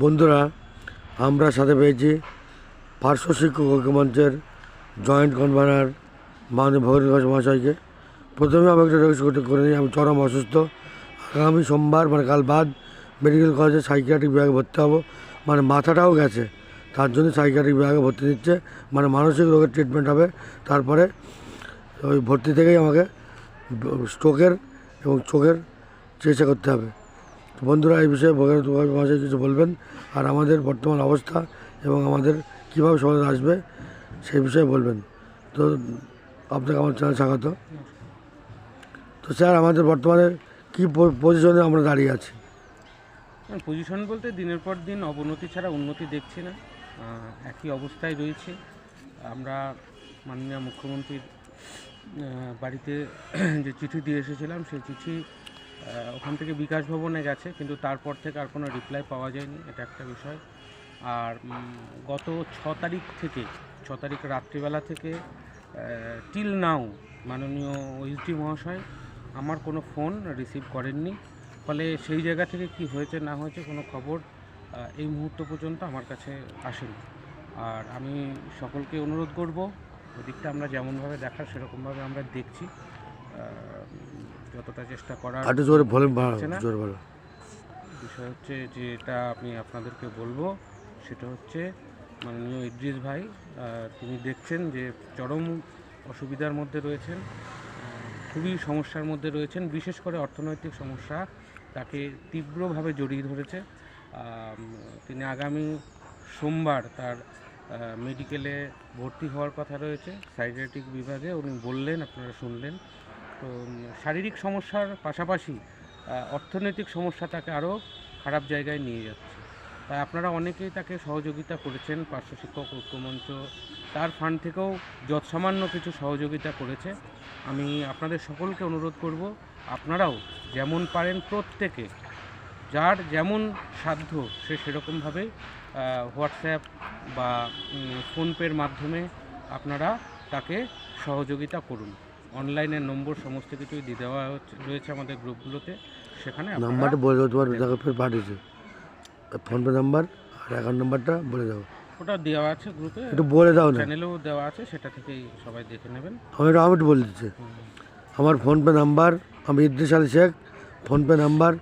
বন্ধুরা, আমরা সাথে পেয়েছি পার্শ্ব শিক্ষক ঐক্যমঞ্চের জয়েন্ট কনভেনার মাননীয় ভগত ঘোষ মহাশয়কে। প্রথমে আমি একটা করতে করে নিই, আমি চরম অসুস্থ। আগামী সোমবার মানে কাল বাদ মেডিকেল কলেজে সাইকিয়াট্রিক বিভাগে ভর্তি হব। মানে মাথাটাও গেছে, তার জন্য সাইকিয়াট্রিক বিভাগে ভর্তি নিচ্ছে। মানে মানসিক রোগের ট্রিটমেন্ট হবে, তারপরে ওই ভর্তি থেকেই আমাকে স্ট্রোকের এবং চোখের চিকিৎসা করতে হবে। বন্ধুরা, এই বিষয়ে ভগীরথ মহাশয় কিছু বলবেন? আর আমাদের বর্তমান অবস্থা এবং আমাদের কীভাবে সমাধান আসবে সেই বিষয়ে বলবেন। তো আপনাকে আমার চ্যানেল স্বাগত। তো স্যার, আমাদের বর্তমানে কী পজিশনে আমরা দাঁড়িয়ে আছি? পজিশন বলতে দিনের পর দিন অবনতি ছাড়া উন্নতি দেখছি না। একই অবস্থায় রয়েছে। আমরা মাননীয় মুখ্যমন্ত্রীর বাড়িতে যে চিঠি দিয়ে এসেছিলাম, সেই চিঠি ওখান থেকে বিকাশ ভবনে গেছে, কিন্তু তারপর থেকে আর কোনো রিপ্লাই পাওয়া যায়নি, এটা একটা বিষয়। আর গত ছ তারিখ থেকে, ছ তারিখ রাত্রিবেলা থেকে টিল নাও মাননীয় ওইসডি মহাশয় আমার কোনো ফোন রিসিভ করেননি। ফলে সেই জায়গা থেকে কি হয়েছে, না হয়েছে কোনো খবর এই মুহূর্ত পর্যন্ত আমার কাছে আসেনি। আর আমি সকলকে অনুরোধ করব, ওদিকটা আমরা যেমনভাবে দেখার সেরকমভাবে আমরা দেখছি। যতটা চেষ্টা করার একটু জোরে বলেন ভালো জোরে বলো বিষয় হচ্ছে যেটা আমি আপনাদেরকে বলব সেটা হচ্ছে মাননীয় ইদ্রিস ভাই তিনি দেখছেন যে চরম অসুবিধার মধ্যে রয়েছেন খুবই সমস্যার মধ্যে রয়েছেন বিশেষ করে অর্থনৈতিক সমস্যা তাকে তীব্রভাবে জড়িয়ে ধরেছে। তিনি আগামী সোমবার তার মেডিকেলে ভর্তি হওয়ার কথা রয়েছে সাইকিয়াট্রিক বিভাগে। উনি বললেন আপনারা শুনলেন শারীরিক সমস্যার পাশাপাশি অর্থনৈতিক সমস্যা তাকে আরও খারাপ জায়গায় নিয়ে যাচ্ছে। তাই আপনারা অনেকেই তাকে সহযোগিতা করেছেন, পার্শ্ব শিক্ষক ঐক্যমঞ্চ তার ফান্ড থেকেও যৎসামান্য কিছু সহযোগিতা করেছে। আমি আপনাদের সকলকে অনুরোধ করব, আপনারাও যেমন পারেন প্রত্যেকে, যার যেমন সাধ্য সে সেরকমভাবে হোয়াটসঅ্যাপ বা ফোনপের মাধ্যমে আপনারা তাকে সহযোগিতা করুন। অনলাইনের নম্বর সমস্ত কিছুই দিয়ে দেওয়া হচ্ছে রয়েছে আমাদের গ্রুপগুলোতে। সেখানে নাম্বারটা বলে দাও তোমার ফের পাঠিয়েছে। ফোনপে নাম্বার আর অ্যাকাউন্ট নাম্বারটা বলে দাও। ওটা দেওয়া আছে গ্রুপে একটু বলে দাও না। চ্যানেলেও দেওয়া আছে সেটা থেকেই সবাই দেখে নেবেন। আমি আমি বলে দিচ্ছি। আমার ফোনপে নাম্বার আমি ইদ্রিস আলী শেখ ফোনপে নাম্বার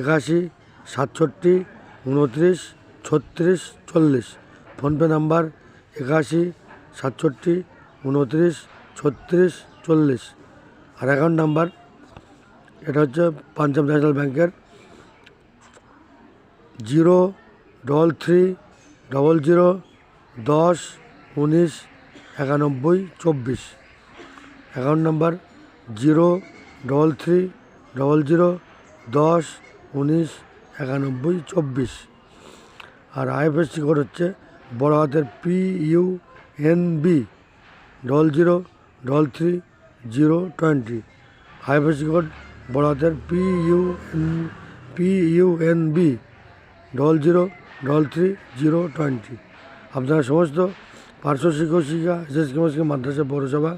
একাশি সাতষট্টি উনত্রিশ ছত্রিশ চল্লিশ। ফোনপে নাম্বার একাশি সাতষট্টি উনত্রিশ ছত্রিশ চল্লিশ। আর অ্যাকাউন্ট নাম্বার এটা হচ্ছে পাঞ্জাব ন্যাশনাল ব্যাংকের। Zero double three double zero দশ উনিশ একানব্বই চব্বিশ। Account number zero double three double zero দশ উনিশ একানব্বই চব্বিশ। আর আইএফএসসি কোড হচ্ছে বড় হাতের P U N B double zero double three zero twenty. IFSC code বড় P U P U N B. Double zero, double three, zero twenty. আপনারা সমস্ত পার্শ্ব শিক্ষক শিক্ষা এসএস কেমস্কি মাদ্রাসা, পৌরসভা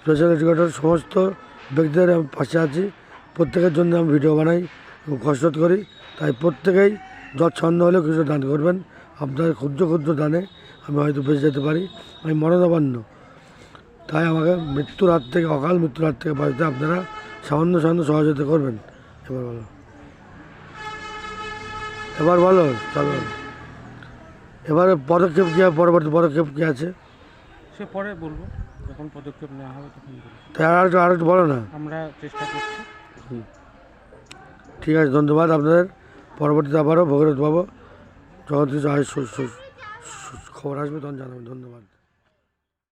স্পেশাল এডুকেটর সমস্ত ব্যক্তিদের আমি পাশে আছি। প্রত্যেকের জন্য আমি ভিডিও বানাই এবং কসরত করি। তাই প্রত্যেকেই যৎছন্দ হলেও কিছু দান করবেন। আপনাদের ক্ষুদ্র ক্ষুদ্র দানে আমি হয়তো বেঁচে যেতে পারি। আমি মরণাবান্য তাই আমাকে মৃত্যুর হাত থেকে অকাল মৃত্যুর হাত থেকে বাঁচতে আপনারা সামান্য সামান্য সহযোগিতা করবেন। এবার বলো। এবার বলো চলো। এবারে পদক্ষেপ কী হবে পরবর্তী পদক্ষেপ কী আছে? সে পরে বলব যখন পদক্ষেপ নেওয়া হবে তখন তাই আর একটু আর একটু বলো না। আমরা চেষ্টা করছি। ঠিক আছে ধন্যবাদ আপনাদের। পরবর্তীতে আবারও ভগীরথ বাবু যখন কিছু খবর আসবে তখন জানাবেন। ধন্যবাদ।